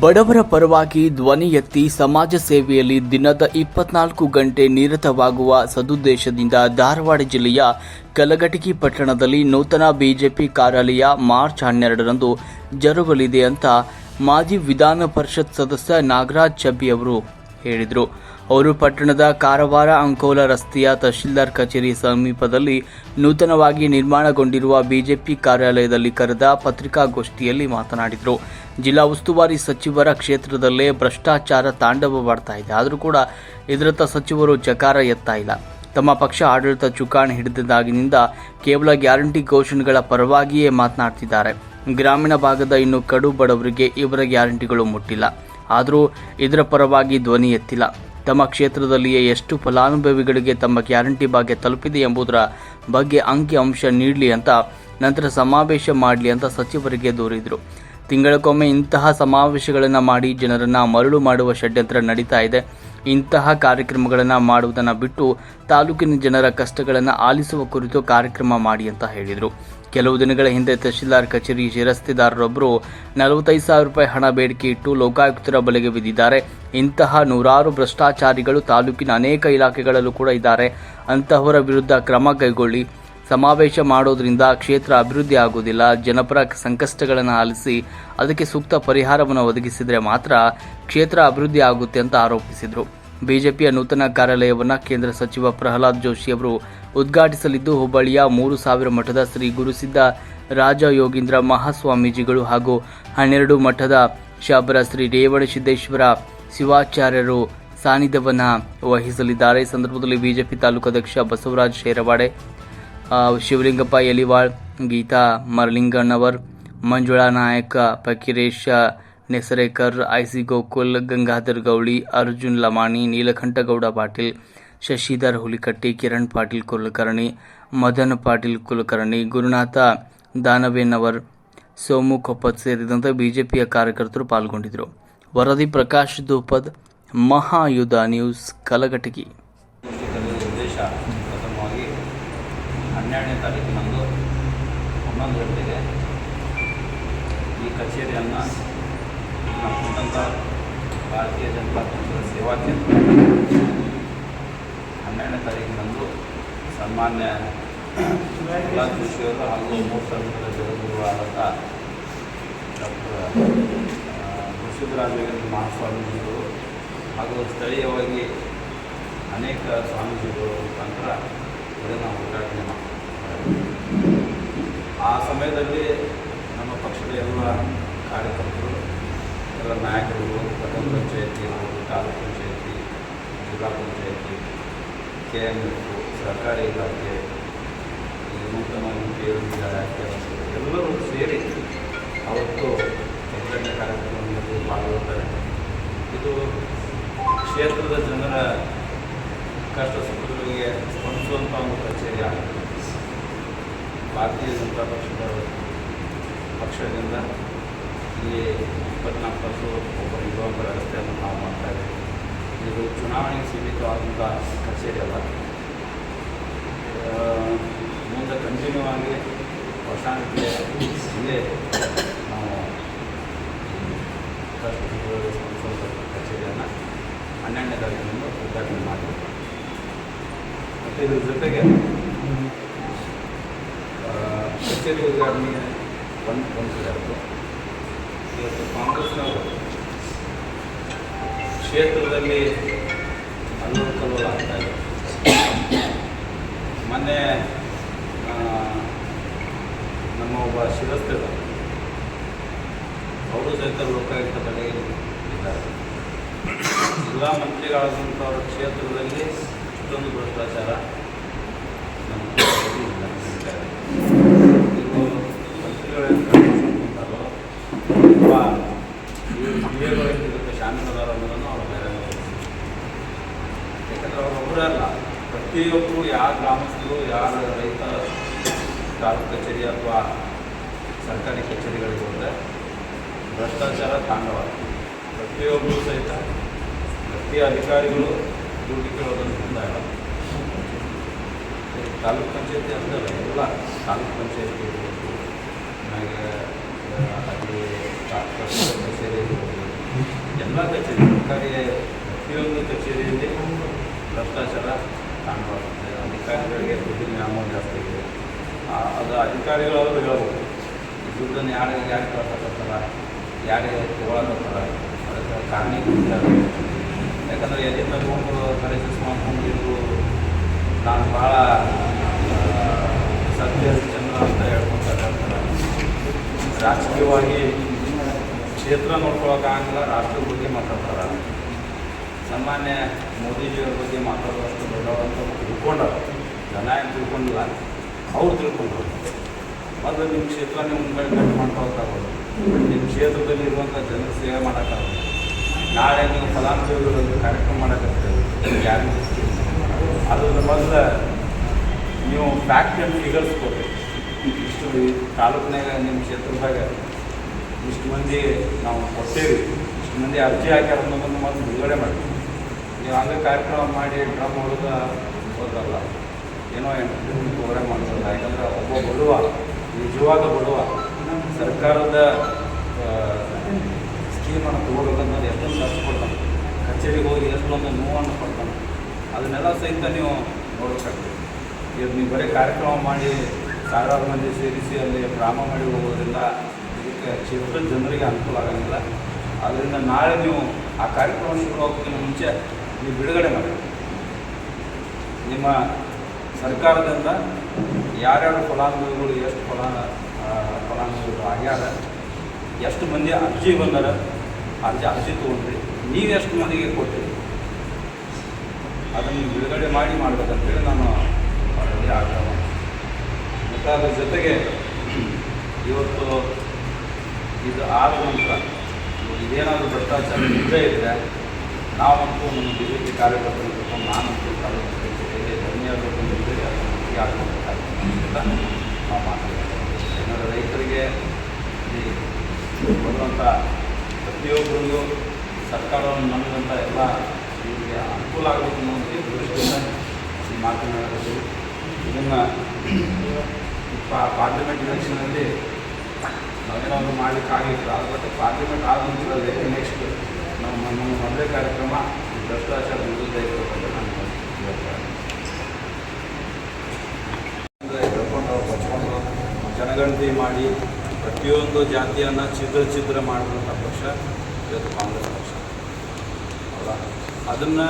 ಬಡವರ ಪರವಾಗಿ ಧ್ವನಿ ಎತ್ತಿ ಸಮಾಜ ಸೇವೆಯಲ್ಲಿ ದಿನದ ಇಪ್ಪತ್ನಾಲ್ಕು ಗಂಟೆ ನಿರತವಾಗುವ ಸದುದ್ದೇಶದಿಂದ ಧಾರವಾಡ ಜಿಲ್ಲೆಯ ಕಲಘಟಗಿ ಪಟ್ಟಣದಲ್ಲಿ ನೂತನ ಬಿಜೆಪಿ ಕಾರ್ಯಾಲಯ ಮಾರ್ಚ್ ಹನ್ನೆರಡರಂದು ಜರುಗಲಿದೆ ಅಂತ ಮಾಜಿ ವಿಧಾನ ಪರಿಷತ್ ಸದಸ್ಯ ನಾಗರಾಜ್ ಚಬ್ಬಿ ಅವರು ಹೇಳಿದರು. ಅವರು ಪಟ್ಟಣದ ಕಾರವಾರ ಅಂಕೋಲ ರಸ್ತೆಯ ತಹಶೀಲ್ದಾರ್ ಕಚೇರಿ ಸಮೀಪದಲ್ಲಿ ನೂತನವಾಗಿ ನಿರ್ಮಾಣಗೊಂಡಿರುವ ಬಿಜೆಪಿ ಕಾರ್ಯಾಲಯದಲ್ಲಿ ಕರೆದ ಪತ್ರಿಕಾಗೋಷ್ಠಿಯಲ್ಲಿ ಮಾತನಾಡಿದರು. ಜಿಲ್ಲಾ ಉಸ್ತುವಾರಿ ಸಚಿವರ ಕ್ಷೇತ್ರದಲ್ಲೇ ಭ್ರಷ್ಟಾಚಾರ ತಾಂಡವವಾಡ್ತಾ ಇದೆ. ಆದರೂ ಕೂಡ ಇದರತ್ತ ಸಚಿವರು ಚಕಾರ ಎತ್ತಾ ಇಲ್ಲ. ತಮ್ಮ ಪಕ್ಷ ಆಡಳಿತ ಚುಕ್ಕಾಣಿ ಹಿಡಿದಾಗಿನಿಂದ ಕೇವಲ ಗ್ಯಾರಂಟಿ ಘೋಷಣೆಗಳ ಪರವಾಗಿಯೇ ಮಾತನಾಡ್ತಿದ್ದಾರೆ. ಗ್ರಾಮೀಣ ಭಾಗದ ಇನ್ನು ಕಡು ಬಡವರಿಗೆ ಇವರ ಗ್ಯಾರಂಟಿಗಳು ಮುಟ್ಟಿಲ್ಲ. ಆದರೂ ಇದರ ಪರವಾಗಿ ಧ್ವನಿ ಎತ್ತಿಲ್ಲ. ತಮ್ಮ ಕ್ಷೇತ್ರದಲ್ಲಿಯೇ ಎಷ್ಟು ಫಲಾನುಭವಿಗಳಿಗೆ ತಮ್ಮ ಗ್ಯಾರಂಟಿ ಭಾಗ್ಯ ತಲುಪಿದೆ ಎಂಬುದರ ಬಗ್ಗೆ ಅಂಕಿ ಅಂಶ ನೀಡಲಿ ಅಂತ ನಂತರ ಸಮಾವೇಶ ಮಾಡಲಿ ಅಂತ ಸಚಿವರಿಗೆ ದೂರಿದರು. ತಿಂಗಳಕ್ಕೊಮ್ಮೆ ಇಂತಹ ಸಮಾವೇಶಗಳನ್ನು ಮಾಡಿ ಜನರನ್ನು ಮರಳು ಮಾಡುವ ಷಡ್ಯಂತ್ರ ನಡೀತಾ ಇದೆ. ಇಂತಹ ಕಾರ್ಯಕ್ರಮಗಳನ್ನು ಮಾಡುವುದನ್ನು ಬಿಟ್ಟು ತಾಲೂಕಿನ ಜನರ ಕಷ್ಟಗಳನ್ನು ಆಲಿಸುವ ಕುರಿತು ಕಾರ್ಯಕ್ರಮ ಮಾಡಿ ಅಂತ ಹೇಳಿದರು. ಕೆಲವು ದಿನಗಳ ಹಿಂದೆ ತಹಶೀಲ್ದಾರ್ ಕಚೇರಿ ಶಿರಸ್ತಿದಾರರೊಬ್ಬರು ನಲವತ್ತೈದು ಸಾವಿರ ರೂಪಾಯಿ ಹಣ ಬೇಡಿಕೆ ಇಟ್ಟು ಲೋಕಾಯುಕ್ತರ ಬಲೆಗೆ ಬಿದ್ದಿದ್ದಾರೆ. ಇಂತಹ ನೂರಾರು ಭ್ರಷ್ಟಾಚಾರಿಗಳು ತಾಲೂಕಿನ ಅನೇಕ ಇಲಾಖೆಗಳಲ್ಲೂ ಕೂಡ ಇದ್ದಾರೆ. ಅಂತಹವರ ವಿರುದ್ಧ ಕ್ರಮ ಕೈಗೊಳ್ಳಿ. ಸಮಾವೇಶ ಮಾಡೋದ್ರಿಂದ ಕ್ಷೇತ್ರ ಅಭಿವೃದ್ಧಿ ಆಗುವುದಿಲ್ಲ, ಜನಪರ ಸಂಕಷ್ಟಗಳನ್ನು ಆಲಿಸಿ ಅದಕ್ಕೆ ಸೂಕ್ತ ಪರಿಹಾರವನ್ನು ಒದಗಿಸಿದರೆ ಮಾತ್ರ ಕ್ಷೇತ್ರ ಅಭಿವೃದ್ಧಿ ಆಗುತ್ತೆ ಅಂತ ಆರೋಪಿಸಿದರು. ಬಿಜೆಪಿಯ ನೂತನ ಕಾರ್ಯಾಲಯವನ್ನು ಕೇಂದ್ರ ಸಚಿವ ಪ್ರಹ್ಲಾದ್ ಜೋಶಿ ಅವರು ಉದ್ಘಾಟಿಸಲಿದ್ದು, ಹುಬ್ಬಳ್ಳಿಯ ಮೂರು ಸಾವಿರ ಮಠದ ಶ್ರೀ ಗುರುಸಿದ್ದ ರಾಜ ಯೋಗೀಂದ್ರ ಮಹಾಸ್ವಾಮೀಜಿಗಳು ಹಾಗೂ ಹನ್ನೆರಡು ಮಠದ ಶಾಬರ ಶ್ರೀ ರೇವಣಸಿದ್ದೇಶ್ವರ ಶಿವಾಚಾರ್ಯರು ಸಾನ್ನಿಧ್ಯವನ್ನು ವಹಿಸಲಿದ್ದಾರೆ. ಈ ಸಂದರ್ಭದಲ್ಲಿ ಬಿಜೆಪಿ ತಾಲೂಕಾಧ್ಯಕ್ಷ ಬಸವರಾಜ್ ಶೇರವಾಡೆ ಶಿವಲಿಂಗಪ್ಪ ಎಲಿವಾಳ್, ಗೀತಾ ಮರಲಿಂಗಣ್ಣವರ್, ಮಂಜುಳಾ ನಾಯಕ ಫಕೀರೇಶ ನೆಸರೇಕರ್, ಐಸಿ ಗೋಕುಲ್, ಗಂಗಾಧರ್ ಗೌಳಿ, ಅರ್ಜುನ್ ಲಮಾಣಿ ನೀಲಕಂಠಗೌಡ ಪಾಟೀಲ್, ಶಶಿಧರ್ ಹುಲಿಕಟ್ಟಿ, ಕಿರಣ್ ಪಾಟೀಲ್ ಕುಲಕರ್ಣಿ, ಮದನ್ ಪಾಟೀಲ್ ಕುಲಕರ್ಣಿ, ಗುರುನಾಥ ದಾನವೇನವರ್, ಸೋಮು ಕೊಪ್ಪತ್ ಸೇರಿದಂತೆ ಬಿಜೆಪಿಯ ಕಾರ್ಯಕರ್ತರು ಪಾಲ್ಗೊಂಡಿದ್ದರು. ವರದಿ ಪ್ರಕಾಶ್ ದೂಪದ್, ಮಹಾಯುಧ ನ್ಯೂಸ್ ಕಲಘಟಗಿ ಹನ್ನೆರಡನೇ ತಾರೀಕಿನಂದು ಹನ್ನೊಂದು ಗಂಟೆಗೆ ಈ ಕಚೇರಿಯನ್ನು ನಮ್ಮ ಭಾರತೀಯ ಜನತಾ ಪಕ್ಷದ ಸೇವಾ ಕೇಂದ್ರ. ಹನ್ನೆರಡನೇ ತಾರೀಕಿನಂದು ಸನ್ಮಾನ್ಯ ಪ್ರಹ್ಲಾದ್ ಹಾಗೂ ಜಗದ್ಗುರು ಜಗದ್ಗುರುವಾದಂಥ ಡಾಕ್ಟರ್ ಋಷಿಧರಾಜೇಂದ್ರ ಮಹಾಸ್ವಾಮೀಜಿಗಳು ಹಾಗೂ ಸ್ಥಳೀಯವಾಗಿ ಅನೇಕ ಸ್ವಾಮೀಜಿಗಳು ಮುಖಾಂತರ ಇದನ್ನು ಉದ್ಘಾಟನೆ ಮಾಡ್ತಾರೆ ಸಮಯದಲ್ಲಿ ನಮ್ಮ ಪಕ್ಷದ ಎಲ್ಲ ಕಾರ್ಯಕರ್ತರು, ಎಲ್ಲ ನಾಯಕರು ಪಟ್ಟಣ ಪಂಚಾಯತಿ, ತಾಲೂಕು ಪಂಚಾಯತಿ, ಜಿಲ್ಲಾ ಪಂಚಾಯತಿ ಕೆ ಎಂ ಎಫ್ ಸರ್ಕಾರಿ ಇಲಾಖೆ ನೂತನ ಎಲ್ಲರೂ ಸೇರಿ ಅವತ್ತು ಉದ್ಘಾಟನೆ ಕಾರ್ಯಕ್ರಮದಲ್ಲಿ ಪಾಲ್ಗೊಳ್ತಾರೆ ಇದು ಕ್ಷೇತ್ರದ ಜನರ ಕಷ್ಟ ಸುಖಗಳಿಗೆ ಸ್ಪಂದಿಸುವಂಥ ಒಂದು ಕಚೇರಿ ಆಗಿದೆ. ಭಾರತೀಯ ಜನತಾ ಪಕ್ಷದ ಪಕ್ಷದಿಂದ ಇಲ್ಲಿ ಇಪ್ಪತ್ನಾಲ್ಕು ಒಬ್ಬ ಯುವಕರ ವ್ಯವಸ್ಥೆಯನ್ನು ನಾವು ಮಾಡ್ತಾ ಇದ್ದೇವೆ. ಇದು ಚುನಾವಣೆಗೆ ಸೀಮಿತವಾದಂಥ ಕಚೇರಿ ಅಲ್ಲ. ಆ, ಮುಂದೆ ಕಂಟಿನ್ಯೂ ಆಗಿ ವರ್ಷಾಂತ್ಯ ಇಲ್ಲೇ ನಾವು ಕಚೇರಿಯನ್ನು ಹನ್ನೆರಡನೇ ತಾರೀಕಿನಿಂದ ಉದ್ಘಾಟನೆ ಮಾಡಬೇಕು. ಮತ್ತು ಇದ್ರ ಜೊತೆಗೆ ಉದ್ಘಾಟನೆಗೆ ಒಂದು ಆಯಿತು ಇವತ್ತು ಕಾಂಗ್ರೆಸ್ನವರು ಕ್ಷೇತ್ರದಲ್ಲಿ ಅಲ್ಲೂ ಕಲ್ಲೂರು ಆಗ್ತಾ ಇದೆ ಮೊನ್ನೆ ನಮ್ಮ ಒಬ್ಬ ಶಿರಸ್ತಿದ ಅವರು ಸಹಿತ ಲೋಕಾಯುಕ್ತ ಇದ್ದಾರೆ. ಜಿಲ್ಲಾ ಮಂತ್ರಿಗಳಾದಂಥವ್ರ ಕ್ಷೇತ್ರದಲ್ಲಿ ಇಷ್ಟೊಂದು ಭ್ರಷ್ಟಾಚಾರ ನಮ್ಮ ಕ್ಷೇತ್ರದಲ್ಲಿ ಇಲ್ಲ ನಡೀತಾ ಇದೆ. ಇದು ಮಂತ್ರಿಗಳೇನು ಕಳ್ಕೊಂಡ್ಬಿಡ್ತಾರೋ ಅಥವಾ ಈ ಜಿಲ್ಲೆಗಳು ಇದಕ್ಕೆ ಶಾಮೀಲದಾರ ಅನ್ನೋದನ್ನು ಅವರು ಬೇರೆ ಯಾಕಂದ್ರೆ ಅವ್ರು ಒಬ್ಬರೇ ಅಲ್ಲ ಪ್ರತಿಯೊಬ್ಬರು ಯಾರ ಗ್ರಾಮಸ್ಥರು ಯಾರ ರೈತ ತಾಲೂಕು ಕಚೇರಿ ಅಥವಾ ಸರ್ಕಾರಿ ಕಚೇರಿಗಳಿಗೆ ಹೋದರೆ ಭ್ರಷ್ಟಾಚಾರ ತಾಂಡವ ಪ್ರತಿಯೊಬ್ಬರು ಸಹಿತ ಪ್ರತಿ ಅಧಿಕಾರಿಗಳು ಡ್ಯೂಟಿ ಕೇಳೋದನ್ನು ಮುಂದಾಗ ತಾಲೂಕು ಪಂಚಾಯತಿ ಅಂದರೆ ಎಲ್ಲ ತಾಲೂಕು ಪಂಚಾಯತಿ ಇರ್ಬೋದು. ಆ, ಅಲ್ಲಿ ಕಚೇರಿ ಇರ್ಬೋದು. ಎಲ್ಲ ಕಚೇರಿ ಸರ್ಕಾರಿ ಪ್ರತಿಯೊಂದು ಕಚೇರಿಯಲ್ಲಿ ಭ್ರಷ್ಟಾಚಾರ ಕಾಣಬಾರ್ದು ಅಧಿಕಾರಿಗಳಿಗೆ ದುಡ್ಡಿನ ವ್ಯಾಮೋಹ ಜಾಸ್ತಿ ಇದೆ. ಅದು ಅಧಿಕಾರಿಗಳವರು ಹೇಳ್ಬೋದು. ದುಡ್ಡನ್ನು ಯಾರಿಗೆ ಯಾರು ಕಳ್ಸಕತ್ತಾರ ಯಾರಿಗೆ ತೊಗೊಳಕತ್ತಾರ ಅದಕ್ಕೆ ಕಾರಣ ಯಾಕಂದರೆ ಎಲ್ಲಿ ತಗೊಂಡು ಕರೆಸಿಸ್ ಮಾಡ್ಕೊಂಡು ನಾನು ಭಾಳ ಸತ್ಯ, ಚಂದ್ರ ಅಂತ ಹೇಳ್ಕೊತಕ್ಕಂಥ ರಾಜಕೀಯವಾಗಿ ಕ್ಷೇತ್ರ ನೋಡ್ಕೊಳಕ್ಕಾಗಲ್ಲ ರಾಷ್ಟ್ರದ ಬಗ್ಗೆ ಮಾತಾಡ್ತಾರೆ. ಸಾಮಾನ್ಯ ಮೋದಿಜಿಯವ್ರ ಬಗ್ಗೆ ಮಾತಾಡುವಷ್ಟು ದೊಡ್ಡವರಂತೂ ತಿಳ್ಕೊಂಡವ್ರು. ಜನ ಏನು ತಿಳ್ಕೊಂಡಿಲ್ಲ. ಅವ್ರು ತಿಳ್ಕೊಂಡ್ರು. ಮೊದಲು ನಿಮ್ಮ ಕ್ಷೇತ್ರ ನಿಮ್ಮ ಮುಂದೆ ಕಟ್ ಮಾಡ್ಕೊಳ್ತಾಗೋದು ನಿಮ್ಮ ಕ್ಷೇತ್ರದಲ್ಲಿ ಇರುವಂಥ ಜನ ಸೇವೆ ಮಾಡೋಕ್ಕಾಗೋದು ನಾಳೆ ನೀವು ಫಲಾನುಭವಿಗಳೊಂದು ಕಾರ್ಯಕ್ರಮ ಮಾಡೋಕ್ಕಾಗ್ತದೆ ಗ್ಯಾರಂಟಿ ಅದ್ರ ಮೊದಲು ನೀವು ಫ್ಯಾಕ್ಟ್ ಆ್ಯಂಡ್ ಫಿಗರ್ಸ್ ಇಷ್ಟು ತಾಲೂಕಿನಾಗ ನಿಮ್ಮ ಕ್ಷೇತ್ರದಾಗ ಇಷ್ಟು ಮಂದಿ ನಾವು ಕೊಟ್ಟೇವಿ. ಇಷ್ಟು ಮಂದಿ ಅರ್ಜಿ ಹಾಕ್ಯಾರ ಅನ್ನೋದನ್ನು ಮೊದಲು ಬಿಡುಗಡೆ ಮಾಡಿ ನೀವು ಹಂಗೆ ಕಾರ್ಯಕ್ರಮ ಮಾಡಿ ಡ್ರಮ್ ಹೊಡೆದ ಹೋದಲ್ಲ ಏನೋ ಎಂಟರ್ಟೈನ್ಮೆಂಟ್ ಪ್ರೋಗ್ರಾಮ್ ಮಾಡಿಸಲ್ಲ ಯಾಕಂದ್ರೆ ಒಬ್ಬ ಬಡವ, ನಿಜವಾದ ಬಡುವ, ಸರ್ಕಾರದ ಸ್ಕೀಮನ್ನು ತೊಗೊಳ್ಬೇಕಂತಂದು ಎಷ್ಟೊಂದು ಖರ್ಚು ಕೊಡ್ತಾನೆ. ಕಚೇರಿಗೆ ಹೋಗಿ ಎಷ್ಟೊಂದು ನೋವನ್ನು ಕೊಡ್ತಾನೆ. ಅದನ್ನೆಲ್ಲ ಸಹಿತ ನೀವು ನೋಡಬೇಕಾಗ್ತದೆ. ಈಗ ನೀವು ಬರೀ ಕಾರ್ಯಕ್ರಮ ಮಾಡಿ ಸಾವಿರಾರು ಮಂದಿ ಸೇರಿಸಿ ಅಲ್ಲಿ ಡ್ರಾಮ ಮಾಡಿ ಹೋಗೋದ್ರಿಂದ ಇದಕ್ಕೆ ಕ್ಷೇತ್ರದ ಜನರಿಗೆ ಅನುಕೂಲ ಆಗೋಂಗಿಲ್ಲ. ಆದ್ದರಿಂದ ನಾಳೆ ನೀವು ಆ ಕಾರ್ಯಕ್ರಮ ಶುರು ಆಗೋಕ್ಕಿಂತ ಮುಂಚೆ ನೀವು ಬಿಡುಗಡೆ ಮಾಡಿ. ನಿಮ್ಮ ಸರ್ಕಾರದಿಂದ ಯಾರ್ಯಾರು ಫಲಾನುಭವಿಗಳು, ಎಷ್ಟು ಫಲಾನ ಫಲಾನುಭವಿಗಳು ಆಗ್ಯಾರ, ಎಷ್ಟು ಮಂದಿ ಅರ್ಜಿ ಬಂದಾರ, ಅರ್ಜಿ ಅರ್ಜಿ ತೊಗೊಂಡ್ರಿ. ಎಷ್ಟು ಮಂದಿಗೆ ಕೊಟ್ಟಿರಿ ಅದನ್ನು ಬಿಡುಗಡೆ ಮಾಡಿ ಮಾಡಬೇಕಂತೇಳಿ ನಾನು ಅವರಲ್ಲಿ ಆಗ್ರಹ. ಮತ್ತು ಜೊತೆಗೆ ಇವತ್ತು ಇದು ಆದ ನಂತರ ಇದೇನಾದರೂ ಭ್ರಷ್ಟಾಚಾರ ಇದ್ದೇ ಇದ್ದರೆ ನಾವಂತೂ ನಮ್ಮ ಬಿ ಜೆ ಪಿ ಕಾರ್ಯಕರ್ತರು ನಾನಂತೂ ಕಾರ್ಯಕರ್ತರಿಗೆ ಧನ್ಯವಾದ ಇದ್ದರೆ ಅದನ್ನು ಅಂತ ನಾವು ಮಾತಾಡ್ತೀವಿ ಏನಾದರೆ ರೈತರಿಗೆ ಬರುವಂಥ ಪ್ರತಿಯೊಬ್ಬರಿಗೂ ಸರ್ಕಾರವನ್ನು ನಂಬಿದಂಥ ಎಲ್ಲ ಇವರಿಗೆ ಅನುಕೂಲ ಆಗಬೇಕು ಅನ್ನೋ ಒಂದು ದೃಷ್ಟಿಯಿಂದ ಈ ಮಾತನಾಡೋದು ಇದನ್ನು ಪಾರ್ಲಿಮೆಂಟ್ ಎಲೆಕ್ಷನಲ್ಲಿ ನಾವೇನಾದರೂ ಮಾಡಲಿಕ್ಕೆ ಆಗಿಲ್ಲ ಬಟ್ ಪಾರ್ಲಿಮೆಂಟ್ ಆದ ನೆಕ್ಸ್ಟ್ ನಮ್ಮ ಮೊದಲೇ ಕಾರ್ಯಕ್ರಮ ಭ್ರಷ್ಟಾಚಾರ ವಿರುದ್ಧ ಇರಬೇಕಂತ ನಾನು ಹೇಳ್ಕೊಂಡು ಜನಗಣತಿ ಮಾಡಿ ಪ್ರತಿಯೊಂದು ಜಾತಿಯನ್ನು ಛಿದ್ರ ಛಿದ್ರ ಮಾಡಿದಂಥ ಪಕ್ಷ ಇವತ್ತು ಕಾಂಗ್ರೆಸ್ ಪಕ್ಷ. ಅಲ್ಲ? ಅದನ್ನು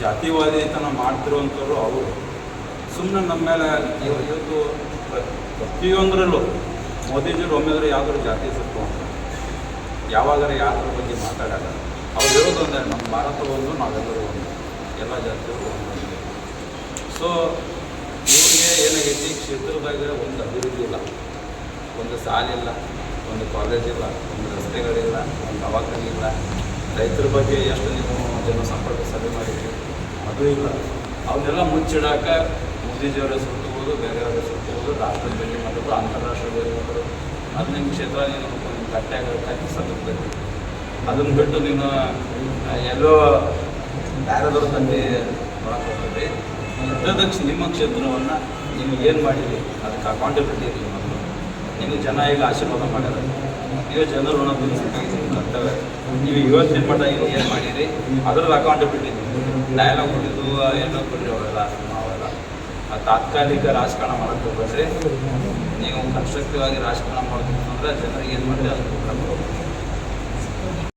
ಜಾತಿವಾದಿತನ ಮಾಡ್ತಿರುವಂಥವ್ರು ಅವರು. ಸುಮ್ಮನೆ ನಮ್ಮ ಮೇಲೆ ಇವತ್ತು ಪ್ರ- ಪ್ರತಿಯೊಂದರಲ್ಲೂ ಮೋದಿಜಿಯವರು ಒಮ್ಮೆದ್ರೆ ಯಾವ್ದಾದ್ರು ಜಾತಿ ಸುತ್ತು ಅಂತ ಯಾವಾಗಾರ ಯಾವ್ದ್ರ ಬಗ್ಗೆ ಮಾತಾಡಾಗ ಅವ್ರು ಹೇಳೋದು ಅಂದರೆ ನಮ್ಮ ಭಾರತ ಒಂದು ನಾವೆಲ್ಲರೂ ಒಂದು, ಎಲ್ಲ ಜಾತಿಯವರು ಒಂದು ಸೊ ಇವ್ರಿಗೆ ಏನಾಗೈತಿ? ಕ್ಷೇತ್ರದಾಗ ಒಂದು ಅಭಿವೃದ್ಧಿ ಇಲ್ಲ. ಒಂದು ಸಾಲಿಲ್ಲ ಒಂದು ಕಾಲೇಜ್ ಇಲ್ಲ, ಒಂದು ರಸ್ತೆಗಳಿಲ್ಲ ಒಂದು ದವಾಖಾನೆ ಇಲ್ಲ. ರೈತರ ಬಗ್ಗೆ ಎಷ್ಟು ನೀವು ಜನಸಂಪರ್ಕ ಸಭೆ ಮಾಡಿದ್ರಿ? ಅದು ಇಲ್ಲ. ಅವನ್ನೆಲ್ಲ ಮುಚ್ಚಿಡಾಕ ಮೋದಿಜಿಯವರ ಸುತ್ತಬಹುದು ಬೇರೆಯವರ ಸುತ್ತಬಹುದು ರಾಷ್ಟ್ರದ ಮಾತಾಡೋದು ಅಂತಾರಾಷ್ಟ್ರೀಯ ಬಗ್ಗೆ ಮಾತಾಡೋದು ಅದು ನಿಮ್ಮ ಕ್ಷೇತ್ರ ನೀನು ಒಂದು ಗಟ್ಟಿಯಾಗ ಕಟ್ಟಿ ಅದನ್ನು ಬಿಟ್ಟು ನೀನು ಎಲ್ಲೋ ಬೇರೆದವ್ರ ತಂದೆ ನೋಡಕ್ಕೆ ಯುದ್ಧದಕ್ಷ ನಿಮ್ಮ ಕ್ಷೇತ್ರವನ್ನು ನೀವು ಏನು ಮಾಡಿರಿ, ಅದಕ್ಕೆ ಅಕೌಂಟಬಿಲಿಟಿ ಇರಲಿ ಮೊದಲು ನಿಮಗೆ ಜನ ಈಗ ಆಶೀರ್ವಾದ ಮಾಡ್ಯಾರ ನೀವು ಜನರು ಅನ್ನೋದು ನಿಮ್ಮ ನೀವು ಯೋಚನೆ ಮಟ್ಟ ಏನು ಏನು ಮಾಡಿರಿ ಅದ್ರಲ್ಲಿ ಅಕೌಂಟಬಿಲಿಟಿ ಡಯಲಾಗ್ ಕೊಟ್ಟಿದ್ದು ಏನೋ ಕೊಡ್ರಿ ಅವೆಲ್ಲ ನಾವೆಲ್ಲ, ಆ, ತಾತ್ಕಾಲಿಕ ರಾಜಕಾರಣ ಮಾಡಕ್ಕೆ ಹೋಗ್ಬೇಡ್ರಿ. ನೀವು ಕನ್ಸ್ಟ್ರಕ್ಟಿವ್ ಆಗಿ ರಾಜಕಾರಣ ಮಾಡಬೇಕು ಅಂದರೆ ಜನರಿಗೆ ಏನು ಮಾಡಿರಿ, ಅದಕ್ಕೆ